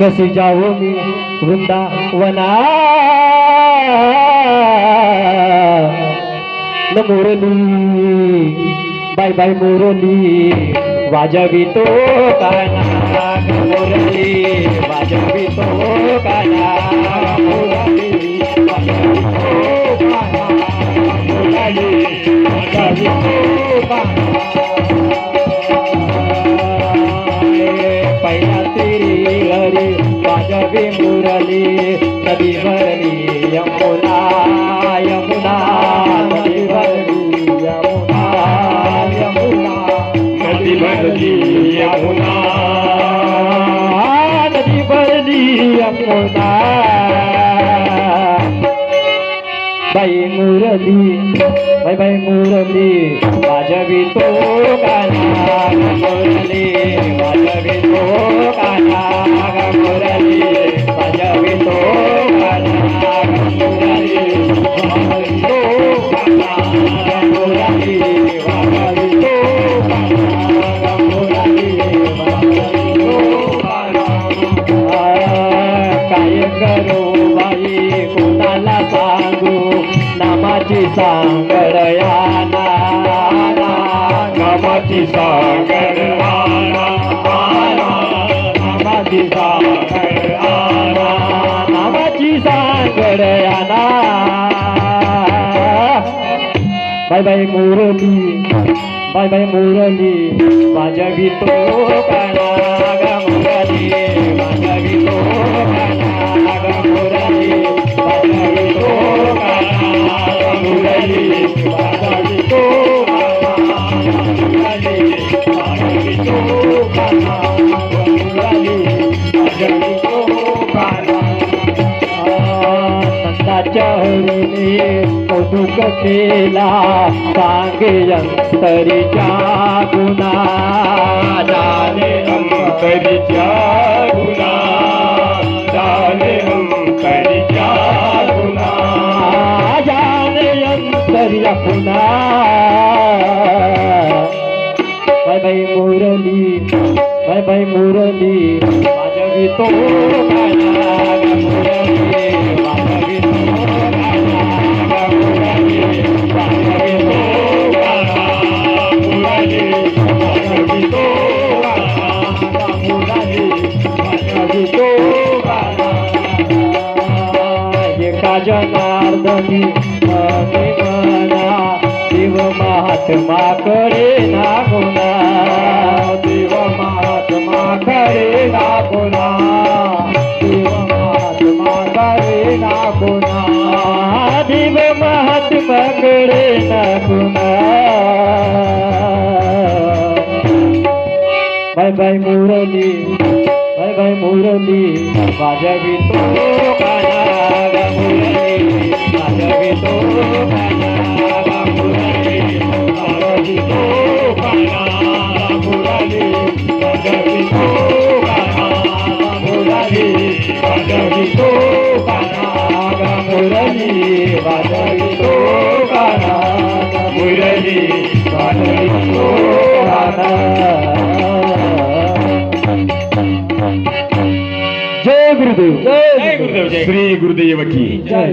कसे जाऊ मी वृंदावना न मुरली बाय बाय मुरली वाजवी तो काना वाजवी मुरली नदी भरली यमुना यमुना नदी भरली यमुना यमुना नदी भरली यमुना नदी भरली यमुना. बाई मुरली बाई बाई मुरली वाजवी तो काना सांगडयाना नामाची सागर आला आला नामाची सांगड आना बाय बाय मुरली बाय बाय मुरली माझ्या भीतो काना ग तो काना कौतुक केला सांगे अंतरीच्या गुणा जाने अंतरीच्या गुना जाने अंतरीच्या गुना जाने अंतरीच्या पुन्हा बाय बाय मुरली बाय बाय मुरली माझ्या तो एका जनार्दनी मने मना देव महात्माकडे नागुना देव महात्माकडे नागुना देव महात्माकडे नागुना देव महात्माकडे नागुना बाय बाय मुरली बाय भाई मुरली? माझ्या तो मुरली. तो काना मुरली. तो मुरली. तो मुरली. तो मुरली. तो मुरली. तो जय गुरुदेव. जय गुरुदेव. श्री गुरुदेव की. जय.